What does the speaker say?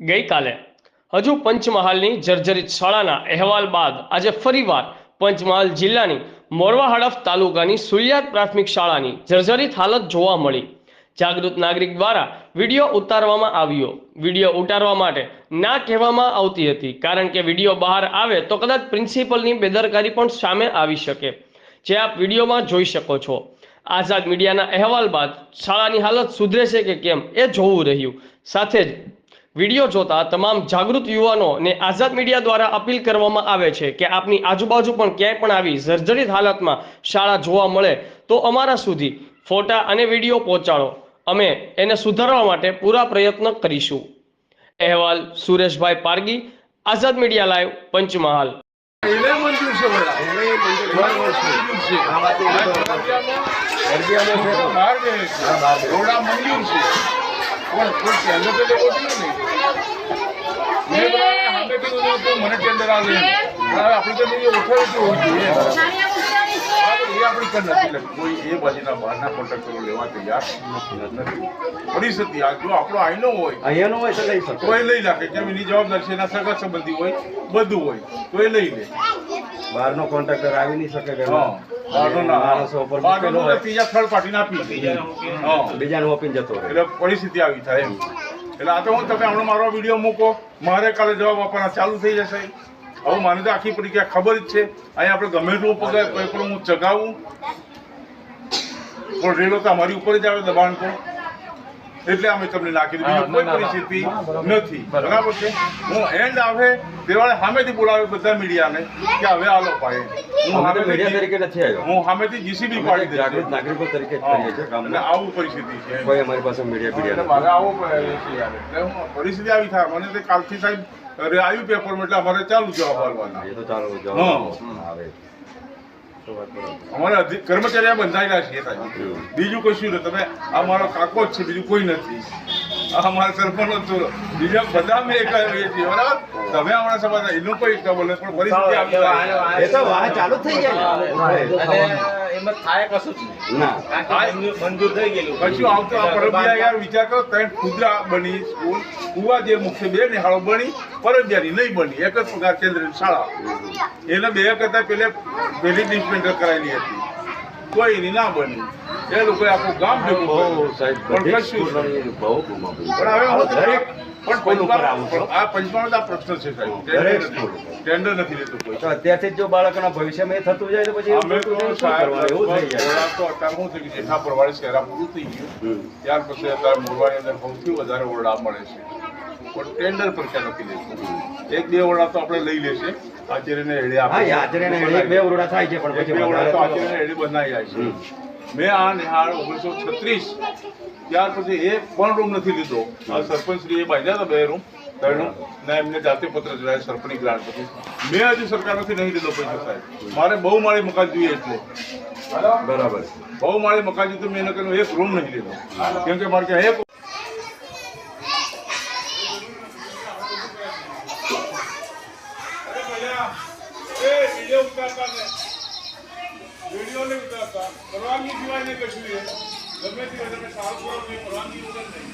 ગઈકાલે હજુ પંચમહાલની જર્જરિત શાળાના અહેવાલ બાદ આજે ફરીવાર પંચમહાલ જિલ્લાની મોરવા હડફ તાલુકાની સુલિયાત પ્રાથમિક શાળાની જર્જરિત હાલત જોવા મળી. જાગૃત નાગરિક દ્વારા વીડિયો ઉતારવામાં આવ્યો. વીડિયો ઉતારવા માટે ના કહેવામાં આવતી હતી, કારણ કે વીડિયો બહાર આવે તો કદાચ પ્રિન્સિપલની બેદરકારી પણ સામે આવી શકે. જે આપ વિડીયોમાં જોઈ શકો છો. આઝાદ મીડિયાના અહેવાલ બાદ શાળાની હાલત સુધરે છે કે કેમ એ જોવું રહ્યું. સાથે જ વીડિયો જોતા તમામ જાગૃત યુવાનોને આઝાદ મીડિયા દ્વારા અપીલ કરવામાં આવે છે કે આપની આજુબાજુ પણ ક્યાંય પણ આવી જર્જરિત હાલતમાં શાળા જોવા મળે તો અમારા સુધી ફોટા અને વીડિયો પહોંચાડો. અમે એને સુધારવા માટે પૂરા પ્રયત્ન કરીશું. અહેવાલ સુરેશભાઈ પારગી, આઝાદ મીડિયા લાઈવ, પંચમહાલ. મંજૂર છે. એને છે. ટેન્ડર તો લેવો ને. મને ટેન્ડર આવે આપણે તો નહીં, authority જોઈએ. એ આપણી પર નથી એટલે કોઈ એ બાજુના બહારના કોન્ટ્રાક્ટરો લેવા તૈયાર નથી. પરિસ્થિતિ આ જો આપણો આઈનો હોય અહીંયાનો હોય તો લઈ શકે. તો એ લઈ રાખે કેમ એની જવાબદારી છે? એના સગા સંબંધી હોય બધું હોય તો એ લઈ લે. બહારનો કોન્ટ્રાક્ટર આવી નહીં શકે કે હા. ત્રીજા થર્ડ પાર્ટીને આપી દે હા. બીજાને ઓપીને જતો એટલે પરિસ્થિતિ આવી થાય એમ. એટલે આ તો હું તમે હમણાં મારો વીડિયો મૂકો. મારે કાલે જવાબ આપવાના ચાલુ થઈ જશે. હવે મને તો આખી પ્રક્રિયા ખબર જ છે. અહીંયા આપણે ગમે એટલું પગાર કોઈ પણ હું ચગાવું. પણ રેલો તો અમારી ઉપર જ આવે દબાણ તો એટલે અમે તમને નાખી દીધું. કોઈ પરિસ્થિતિ નથી. બરાબર. છે? હું એન્ડ આવે તેવાળે સામેથી બોલાવે બધા મીડિયાને કે હવે આલો પાડે હું સામે મીડિયા તરીકે નથી આવ્યો. હું સામેથી જીસીબી પાડી જાગૃત નાગરિકો તરીકે કરીએ છીએ આવું પરિસ્થિતિ છે. કોઈ અમારી પાસે મીડિયા મીડિયા મારે આવો. એટલે હું પરિસ્થિતિ આવી થાય. મને તે કાલથી સાહેબ આવ્યું પેપરમાં એટલે અમારે ચાલુ જવાબ આપવાના. એ તો ચાલુ જવાબ આવે. અમારે કર્મચારી બંધાયેલા છીએ સાહેબ બીજું કશું નથી તમે આ મારો કાકો જ છે બીજું કોઈ નથી. આ અમારા સરપંચ જ બીજા બધા મેં છીએ બરાબર? તમે હમણાં સમાજ એનું કોઈ એકતા બોલે પણ પરિસ્થિતિ. એ ચાલુ થઈ જાય. ને. અને એમાં થાય કશું જ નહીં. ના. મંજૂર- મંજૂર થઈ ગયેલું. કશું આવતું આ પરબિયા યાર વિચાર કરો ત્રણ ખુદરા બની સ્કૂલ કુવા જે મુખ્ય બે નિહાળો બની પરબિયાની નહીં બની એક જ પગાર કેન્દ્રની શાળા. એને બે કરતા પેલે પેલી ડિસ્પેન્ડર કરાયેલી હતી. કોઈ એની ના બની. એ લોકો આખું ગામ ભેગું સાહેબ પણ હવે હું દરેક અત્યારથી જો બાળકોના ભવિષ્યમાં એ થતું જાય તો પછી જેઠા પરવાળી શહેરા પૂરું થઈ ગયું. ત્યાર પછી અત્યારે મોરવાની અંદર સૌથી વધારે ઓરડા મળે છે. પણ ટેન્ડર પર ક્યાં નથી લેતું એક બે ઓરડા તો આપણે લઈ લેશે. આચાર્યને હેડે આપણે એક બે ઓરડા થાય છે પણ પછી બે ઓરડા તો આચાર્યને હેડે બનાવી જાય છે. મેં આ નિહાળ ઓગણીસો છત્રીસ ત્યાર પછી એ પણ રૂમ નથી લીધો. આ સરપંચ શ્રી એ બાંધ્યા હતા બે રૂમ ત્રણ ને એમને જાતે પત્ર ચડાવ્યા સરપંચની ગ્રાન્ટ પછી મેં હજુ સરકારમાંથી નહીં લીધો પૈસા સાહેબ. મારે બહુ માળી મકાન જોઈએ એટલે. બરાબર બહુ માળી મકાન જોઈએ મેં એને કહ્યું એક રૂમ નહીં લીધો. કેમ કે મારે ત્યાં એક પરવાનગી સિવાય નહીં. કશું ગમે તે તમે સારું કરો પરવાનગી વગર નહીં.